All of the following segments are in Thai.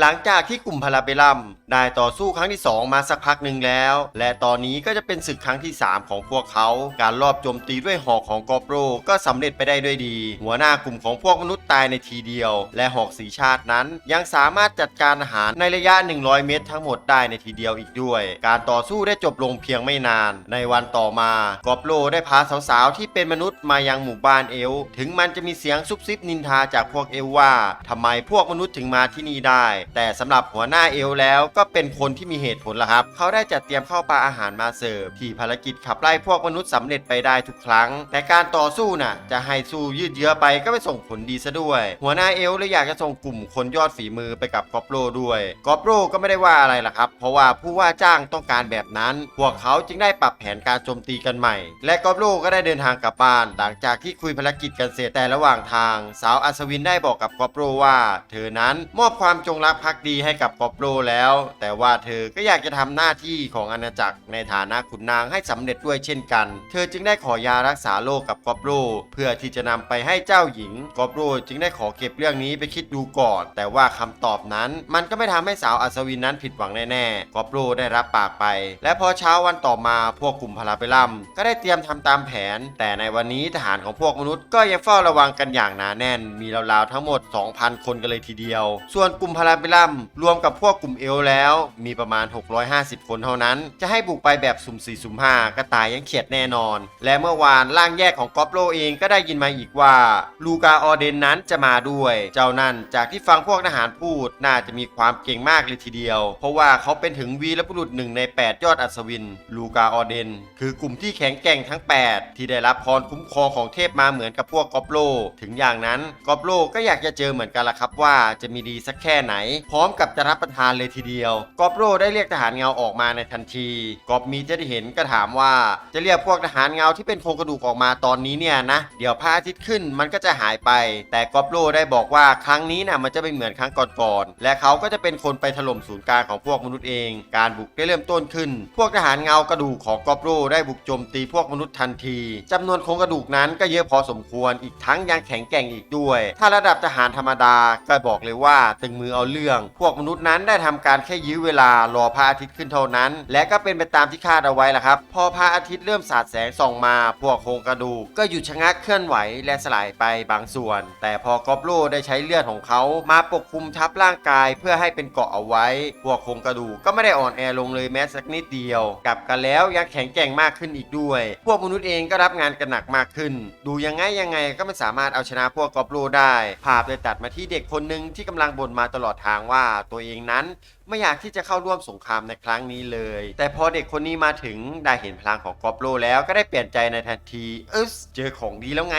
หลังจากที่กลุ่มพาราเบลัมได้ต่อสู้ครั้งที่ 2 มาสักพักหนึ่งแล้ว และตอนนี้ก็จะเป็นศึกครั้งที่ 3 ของพวกเขา การรอบโจมตีด้วยหอกของกอบโรก็สำเร็จไปได้ด้วยดี หัวหน้ากลุ่มของพวกมนุษย์ตายในทีเดียว และหอกสีชาตินั้น ยังสามารถจัดการอาหารในระยะ 100 เมตรทั้งหมดได้ในทีเดียวอีกด้วย การต่อสู้ได้จบลงเพียงไม่นาน ในวันต่อมากอบโรได้พาสาวๆที่เป็นมนุษย์มายังหมู่บ้านเอล ถึงมันจะมีเสียงซุบซิบนินทาจากพวกเอลว่าทำไมพวกมนุษย์ถึงมาที่นี่ได้แต่สำหรับหัวหน้าเอลแล้วก็เป็นคนที่มีเหตุผลละครับ เขาได้จัดเตรียมข้าวปลาอาหารมาเสิร์ฟที่ภารกิจขับไล่พวกมนุษย์สำเร็จไปได้ทุกครั้ง แต่การต่อสู้น่ะ จะให้สู้ยืดเยื้อไปก็ไม่ส่งผลดีซะด้วย หัวหน้าเอลเลยอยากจะส่งกลุ่มคนยอดฝีมือไปกับกอบโรด้วยกอบโรก็ไม่ได้ว่าอะไรล่ะครับ เพราะว่าผู้ว่าจ้างต้องการแบบนั้น พวกเขาจึงได้ปรับแผนการโจมตีกันใหม่ และกอบโรก็ได้เดินทางกลับบ้าน หลังจากที่คุยภารกิจกันเสร็จแต่ระหว่างทาง สาวอัศวินได้บอกกับกอบโรว่า เธอนั้นมอบความจงรักภักดีให้กับกอบโรแล้ว แต่ว่าเธอก็อยากจะทำหน้าที่ของอาณาจักรในฐานะขุนนางให้สำเร็จด้วยเช่นกัน เธอจึงได้ขอยารักษาโรคกับกอบโรเพื่อที่จะนำไปให้เจ้าหญิงกอบโรจึงได้ขอเก็บเรื่องนี้ไปคิดดูก่อน แต่ว่าคำตอบนั้น มันก็ไม่ทำให้สาวอัศวินนั้นผิดหวังแน่ๆกอบโรได้รับปากไป และพอเช้าวันต่อมาพวกกลุ่มพาราเบลัมก็ได้เตรียมทำตามแผน แต่ในวันนี้ทหารของพวกมนุษย์ก็ยังเฝ้าระวังกันอย่างหนาแน่น มีราวๆทั้งหมด 2,000 คนกันเลยทีเดียว ส่วนกลุ่มพาราเบลัมรวมกับพวกกลุ่มเอลแล้ว มีประมาณ 650 คนเท่านั้น จะให้บุกไปแบบสุ่ม4สุ่ม5ก็ตายยังเขียดแน่นอน และเมื่อวานร่างแยกของกอปโลเองก็ได้ยินมาอีกว่า ลูกาออเดนนั้นจะมาด้วย เจ้านั่นจากที่ฟังพวกทหารพูดน่าจะมีความเก่งมากเลยทีเดียว เพราะว่าเขาเป็นถึงวีรบุรุษหนึ่งใน 8 ยอดอัศวิน ลูกาออเดน คือกลุ่มที่แข็งแกร่งทั้ง 8 ที่ได้รับพรคุ้มครองของเทพมาเหมือนกับพวกกอปโล ถึงอย่างนั้นกอปโลก็อยากจะเจอเหมือนกันละครับว่าจะมีดีสักแค่ไหนพร้อมกับจะรับประทานเลยทีเดียว กอปโลได้เรียกทหารเงาออกมาในทันที กอบมีจะได้เห็นก็ถามว่า จะเรียกพวกทหารเงาที่เป็นโครงกระดูกออกมาตอนนี้เนี่ยนะ เดี๋ยวพระอาทิตย์ขึ้นมันก็จะหายไป แต่กอปโลได้บอกว่าครั้งนี้นะมันจะไม่เหมือนครั้งก่อนๆและเขาก็จะเป็นคนไปถล่มศูนย์กลางของพวกมนุษย์เอง การบุกได้เริ่มต้นขึ้น พวกทหารเงากระดูกของกอปโลได้บุกโจมตีพวกมนุษย์ทันทีจำนวนโครงกระดูกนั้นก็เยอะพอสมควรอีกทั้งยังแข็งแกร่งอีกด้วย ถ้าระดับทหารธรรมดาก็บอกเลยว่าตึงมือเอาเลืรื่อง พวกมนุษย์นั้นได้ทำการแค่ยื้อเวลารอพระอาทิตย์ขึ้นเท่านั้น และก็เป็นไปตามที่คาดเอาไว้แหละครับ พอพระอาทิตย์เริ่มสาดแสงส่องมา พวกโครงกระดูกก็หยุดชะงักเคลื่อนไหวและสลายไปบางส่วน แต่พอกอบโลได้ใช้เลือดของเขามาปกคลุมทับร่างกายเพื่อให้เป็นเกาะเอาไว้ พวกโครงกระดูกก็ไม่ได้อ่อนแอลงเลยแม้สักนิดเดียว กลับกันแล้วยังแข็งแกร่งมากขึ้นอีกด้วย พวกมนุษย์เองก็รับงานกันหนักมากขึ้น ดูยังไงยังไงก็ไม่สามารถเอาชนะพวกกอบโลได้ ภาพเลยตัดมาที่เด็กคนหนึ่งที่กำลังบ่นมาตลอดทางว่าตัวเองนั้นไม่อยากที่จะเข้าร่วมสงครามในครั้งนี้เลย แต่พอเด็กคนนี้มาถึงได้เห็นพลังของกอบโลแล้วก็ได้เปลี่ยนใจในทันทีเออเจอของดีแล้วไง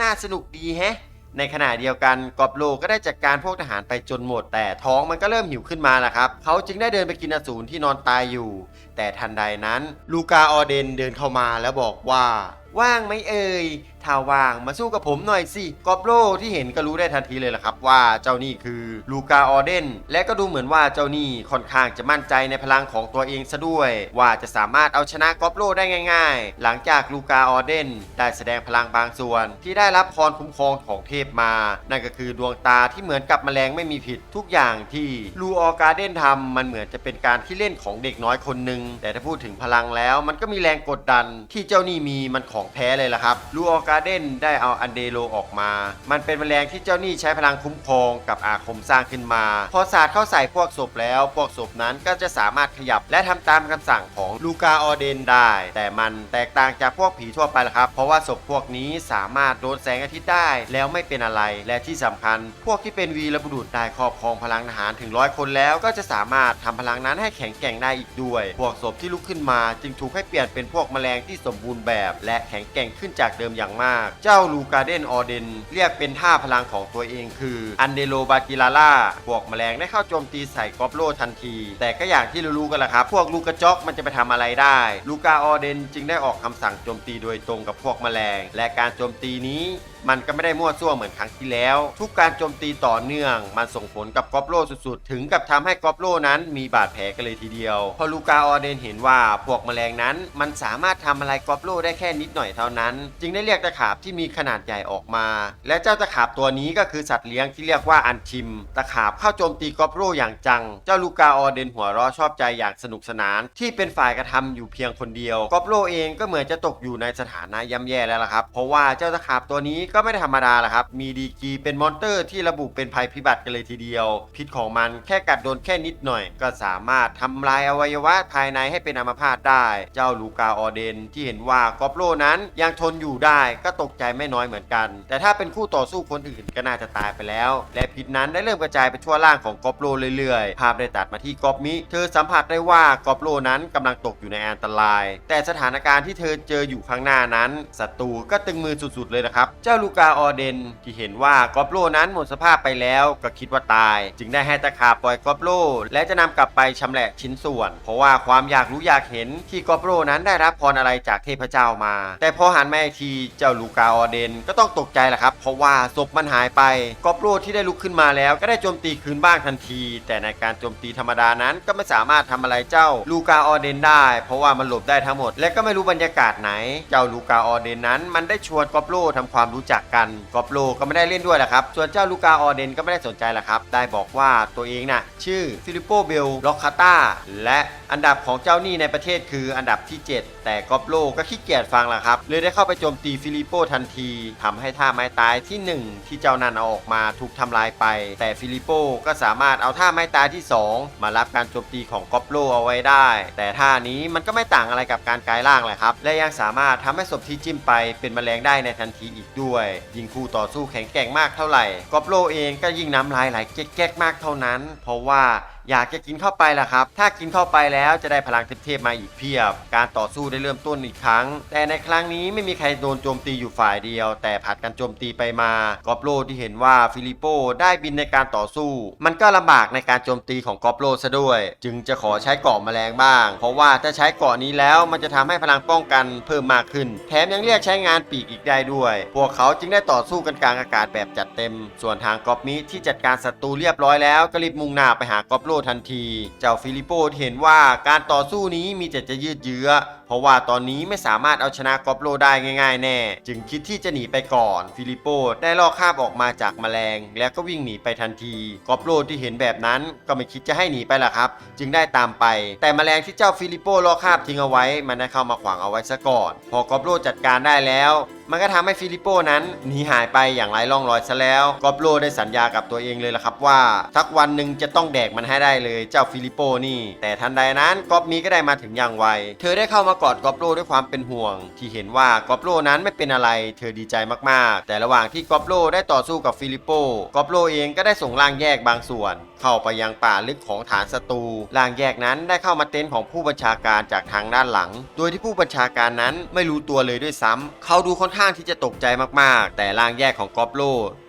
น่าสนุกดีแฮะในขณะเดียวกันกอบโลก็ได้จัดการพวกทหารไปจนหมด แต่ท้องมันก็เริ่มหิวขึ้นมาแล้วครับ เขาจึงได้เดินไปกินอสูรที่นอนตายอยู่ แต่ทันใดนั้น ลูกาออเดนเดินเข้ามาแล้วบอกว่า ว่างไหมเอ่ยถ้าว่างมาสู้กับผมหน่อยสิกอบโลที่เห็นก็รู้ได้ทันทีเลยล่ะครับว่าเจ้านี่คือลูกาออเดน และก็ดูเหมือนว่าเจ้านี่ค่อนข้างจะมั่นใจในพลังของตัวเองซะด้วย ว่าจะสามารถเอาชนะกอบโลได้ง่าย ๆ หลังจากลูกาออเดน ได้แสดงพลังบางส่วน ที่ได้รับพรคุ้มครองของเทพมา นั่นก็คือดวงตาที่เหมือนกับแมลงไม่มีผิดทุกอย่างที่ลูออการเดนทำมันเหมือนจะเป็นการที่เล่นของเด็กน้อยคนหนึ่งแต่ถ้าพูดถึงพลังแล้ว มันก็มีแรงกดดันที่เจ้านี่มีมันของแท้เลยล่ะครับลูออการ์เดนได้เอาอันเดโลออกมา มันเป็นแมลงที่เจ้านี่ใช้พลังคุ้มครองกับอาคมสร้างขึ้นมา พอสาดเข้าใส่พวกศพแล้ว พวกศพนั้นก็จะสามารถขยับและทำตามคำสั่งของลูกาออเดนได้ แต่มันแตกต่างจากพวกผีทั่วไปละครับ เพราะว่าศพพวกนี้สามารถโดนแสงอาทิตย์ได้ แล้วไม่เป็นอะไร และที่สำคัญ พวกที่เป็นวีรบุรุษได้ครอบครองพลังทหารถึงร้อยคนแล้วก็จะสามารถทำพลังนั้นให้แข็งแกร่งได้อีกด้วย พวกศพที่ลุกขึ้นมา จึงถูกให้เปลี่ยนเป็นพวกแมลงที่สมบูรณ์แบบ และแข็งแกร่งขึ้นจากเดิมอย่างมาก เจ้าลูกาเดนออเดนเรียกเป็นท่าพลังของตัวเองคืออันเดโลบากิลาล่าบวกแมลงได้เข้าโจมตีใส่กอบโลทันที แต่ก็อย่างที่รู้ๆกันละครับ พวกลูกกระจอกมันจะไปทำอะไรได้ ลูกาออเดนจึงได้ออกคำสั่งโจมตีโดยตรงกับพวกแมลง และการโจมตีนี้ มันก็ไม่ได้มั่วซั่วเหมือนครั้งที่แล้ว ทุกการโจมตีต่อเนื่องมันส่งผลกับกอบโลสุดๆ ถึงกับทำให้กอบโลนั้นมีบาดแผลกันเลยทีเดียว พอลูกาออเดนเห็นว่าพวกแมลงนั้นมันสามารถทำอะไรกอบโลได้แค่นิดหน่อยเท่านั้น จึงได้เรียกตะขาบที่มีขนาดใหญ่ออกมา และเจ้าตะขาบตัวนี้ก็คือสัตว์เลี้ยงที่เรียกว่าอันชิม ตะขาบเข้าโจมตีกอบโลอย่างจัง เจ้าลูกาออเดนหัวเราะชอบใจอย่างสนุกสนาน ที่เป็นฝ่ายกระทำอยู่เพียงคนเดียวกอบโลเองก็เหมือนจะตกอยู่ในสถานะย่ำแย่แล้วล่ะครับ เพราะว่าเจ้าตะขาบตัวนี้ก็ไม่ได้ธรรมดาละครับ มีดีกีเป็นมอนเตอร์ที่ระบุเป็นภัยพิบัติกันเลยทีเดียว พิษของมันแค่กัดโดนแค่นิดหน่อย ก็สามารถทำลายอวัยวะภายในให้เป็นอัมพาตได้ เจ้าลูกาออเดนที่เห็นว่ากอบโลนั้นยังทนอยู่ได้ก็ตกใจไม่น้อยเหมือนกัน แต่ถ้าเป็นคู่ต่อสู้คนอื่นก็น่าจะตายไปแล้ว และพิษนั้นได้เริ่มกระจายไปทั่วร่างของกอบโลเรื่อยๆ ภาพได้ตัดมาที่กอบมิ เธอสัมผัสได้ว่ากอบโลนั้นกำลังตกอยู่ในอันตราย แต่สถานการณ์ที่เธอเจออยู่ข้างหน้านั้นศัตรูก็ตึงมือสุดๆเลยนะครับ เจ้าลูกาออเดนที่เห็นว่ากอบโลนั้นหมดสภาพไปแล้วก็คิดว่าตาย จึงได้ให้ตะขาบปล่อยกอบโลและจะนำกลับไปชำแหละชิ้นส่วน เพราะว่าความอยากรู้อยากเห็นที่กอบโลนั้นได้รับพรอะไรจากเทพเจ้ามา แต่พอหันมาอีกทีเจ้าลูกาออเดนก็ต้องตกใจแหละครับ เพราะว่าศพมันหายไปกอบโลที่ได้ลุกขึ้นมาแล้ว ก็ได้โจมตีคืนบ้างทันที แต่ในการโจมตีธรรมดานั้นก็ไม่สามารถทำอะไรเจ้าลูกาออเดนได้ เพราะว่ามันหลบได้ทั้งหมด และก็ไม่รู้บรรยากาศไหน เจ้าลูกาออเดนนั้น มันได้ชวนกอบโลทำความรู้จักกันกอบโลก็ไม่ได้เล่นด้วยแหละครับ ส่วนเจ้าลูกาออเดนก็ไม่ได้สนใจแหละครับ ได้บอกว่าตัวเองน่ะชื่อฟิลิปโปเบลล็อกคาตาและอันดับของเจ้านี้ในประเทศคืออันดับที่ 7 แต่กอบโลก็ขี้เกียจฟังละครับ เลยได้เข้าไปโจมตีฟิลิปโปทันทีทำให้ท่าไม้ตายที่ 1 ที่เจ้านันเอาออกมาถูกทำลายไป แต่ฟิลิปโปก็สามารถเอาท่าไม้ตายที่ 2 มารับการโจมตีของกอบโลเอาไว้ได้ แต่ท่านี้มันก็ไม่ต่างอะไรกับการกลายร่างเลยครับและยังสามารถทำให้ศพที่จิ้มไปเป็นแมลงได้ในทันทีอีกด้วยยิงคู่ต่อสู้แข็งแกร่งมากเท่าไหร่กอบโลเองก็ยิ่งน้ำลายไหลเก๊กๆมากเท่านั้น เพราะว่า อยากจะกินเข้าไปล่ะครับ ถ้ากินเข้าไปแล้วจะได้พลังเทพๆมาอีกเพียบ การต่อสู้ได้เริ่มต้นอีกครั้ง แต่ในครั้งนี้ไม่มีใครโดนโจมตีอยู่ฝ่ายเดียว แต่ผัดกันโจมตีไปมากอบโลที่เห็นว่าฟิลิปโปได้บินในการต่อสู้ มันก็ลำบากในการโจมตีของกอบโลซะด้วย จึงจะขอใช้เกาะแมลงบ้าง เพราะว่าถ้าใช้เกาะนี้แล้วมันจะทำให้พลังป้องกันเพิ่มมากขึ้น แถมยังเรียกใช้งานปีกอีกได้ด้วย พวกเขาจึงได้ต่อสู้กันกลางอากาศแบบจัดเต็ม ส่วนทางกอบมิที่จัดการศัตรูเรียบร้อยแล้วก็รีบมุ่งหน้าไปหากอบโลทันที เจ้าฟิลิปโปเห็นว่าการต่อสู้นี้มีแต่จะยืดเยื้อเพราะว่าตอนนี้ไม่สามารถเอาชนะกอบโลได้ง่ายๆ แน่ จึงคิดที่จะหนีไปก่อน ฟิลิปโปได้ลอกคาบออกมาจากแมลง แล้วก็วิ่งหนีไปทันทีกอบโลที่เห็นแบบนั้นก็ไม่คิดจะให้หนีไปละครับ จึงได้ตามไป แต่แมลงที่เจ้าฟิลิปโปลอกคาบทิ้งเอาไว้ มันได้เข้ามาขวางเอาไว้ซะก่อน พอกอบโลจัดการได้แล้วมันก็ทำให้ฟิลิปโปนั้นหนีหายไปอย่างไร้ร่องรอยซะแล้วกอบโลได้สัญญากับตัวเองเลยละครับว่าสักวันหนึ่งจะต้องแดกมันให้ได้เลยเจ้าฟิลิปโปนี่ แต่ทันใดนั้นกอบมีก็ได้มาถึงอย่างไว เธอได้เข้ามากอดกอบโลด้วยความเป็นห่วง ที่เห็นว่ากอบโลนั้นไม่เป็นอะไร เธอดีใจมากๆ แต่ระหว่างที่กอบโลได้ต่อสู้กับฟิลิปโปกอบโลเองก็ได้ส่งร่างแยกบางส่วน เข้าไปยังป่าลึกของฐานศัตรูร่างแยกนั้นได้เข้ามาเต็นท์ของผู้บัญชาการจากทางด้านหลัง โดยที่ผู้บัญชาการนั้นไม่รู้ตัวเลยด้วยซ้ำเขาดูค่อนข้างที่จะตกใจมากๆ แต่ร่างแยกของกอบโล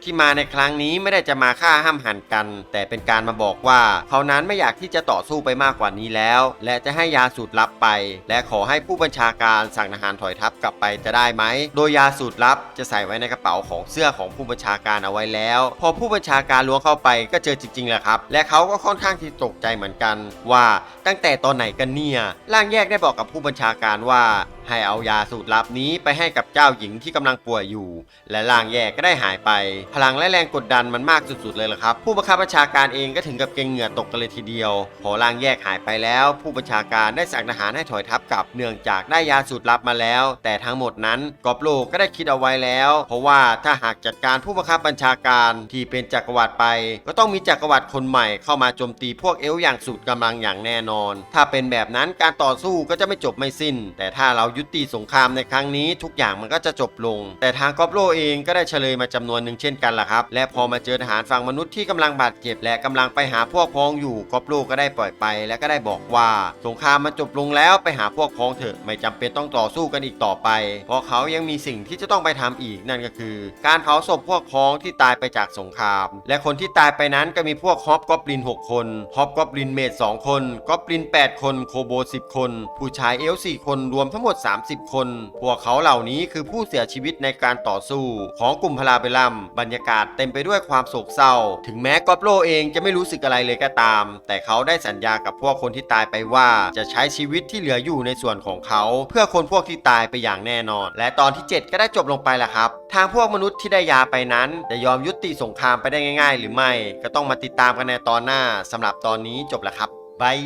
ที่มาในครั้งนี้ไม่ได้จะมาฆ่าห้ามหันกัน แต่เป็นการมาบอกว่า เขานั้นไม่อยากที่จะต่อสู้ไปมากกว่านี้แล้ว และจะให้ยาสูตรลับไป และขอให้ผู้บัญชาการสั่งทหารถอยทัพกลับไปจะได้ไหม โดยยาสูตรลับจะใส่ไว้ในกระเป๋าของเสื้อของผู้บัญชาการเอาไว้แล้ว พอผู้บัญชาการล้วงเข้าไปก็เจอจริงๆแหละครับ และเขาก็ค่อนข้างที่ตกใจเหมือนกัน ว่าตั้งแต่ตอนไหนกันเนี่ยร่างแยกได้บอกกับผู้บัญชาการว่า ให้เอายาสูตรลับนี้ไปให้กับเจ้าหญิงที่กำลังป่วยอยู่ และร่างแยกก็ได้หายไป พลังและแรงกดดันมันมากสุดๆเลยล่ะครับ ผู้บังคับบัญชาการเองก็ถึงกับเกรงเหงื่อตกกันเลยทีเดียว พอร่างแยกหายไปแล้ว ผู้บัญชาการได้สั่งทหารให้ถอยทัพกลับเนื่องจากได้ยาสูตรลับมาแล้ว แต่ทั้งหมดนั้นกอบโลก็ได้คิดเอาไว้แล้ว เพราะว่าถ้าหากจัดการผู้บังคับบัญชาการที่เป็นจักรวรรดิไป ก็ต้องมีจักรวรรดิคนใหม่เข้ามาโจมตีพวกเอลอย่างสุดกำลังอย่างแน่นอน ถ้าเป็นแบบนั้นการต่อสู้ก็จะไม่จบไม่สิ้น แต่ถ้าเรายุติสงครามในครั้งนี้ทุกอย่างมันก็จะจบลง แต่ทางกอบโลเองก็ได้เฉลยมาจำนวนหนึ่งเช่นกันล่ะครับ และพอมาเจอทหารฝั่งมนุษย์ที่กำลังบาดเจ็บและกำลังไปหาพวกพ้องอยู่กอบโลก็ได้ปล่อยไป และก็ได้บอกว่าสงครามมันจบลงแล้วไปหาพวกพ้องเถอะไม่จำเป็นต้องต่อสู้กันอีกต่อไป เพราะเขายังมีสิ่งที่จะต้องไปทำอีกนั่นก็คือ การเผาศพพวกพ้องที่ตายไปจากสงคราม และคนที่ตายไปนั้นก็มีพวกฮอปกอบลิน 6 คนฮอปกอบลินเมด2คนกอบลิน 8 คนโคโบ 10 คน ผู้ชายเอล4คนรวมทั้งหมด30 คน พวกเขาเหล่านี้คือผู้เสียชีวิตในการต่อสู้ของกลุ่มพลาเบลัม บรรยากาศเต็มไปด้วยความโศกเศร้า ถึงแม้กอบโลเองจะไม่รู้สึกอะไรเลยก็ตาม แต่เขาได้สัญญากับพวกคนที่ตายไปว่าจะใช้ชีวิตที่เหลืออยู่ในส่วนของเขา เพื่อคนพวกที่ตายไปอย่างแน่นอน และตอนที่ 7 ก็ได้จบลงไปแล้วครับ ทางพวกมนุษย์ที่ได้ยาไปนั้น จะยอมยุติสงครามไปได้ง่าย ๆ หรือไม่ ก็ต้องมาติดตามกันในตอนหน้าสำหรับตอนนี้จบแล้วครับบาย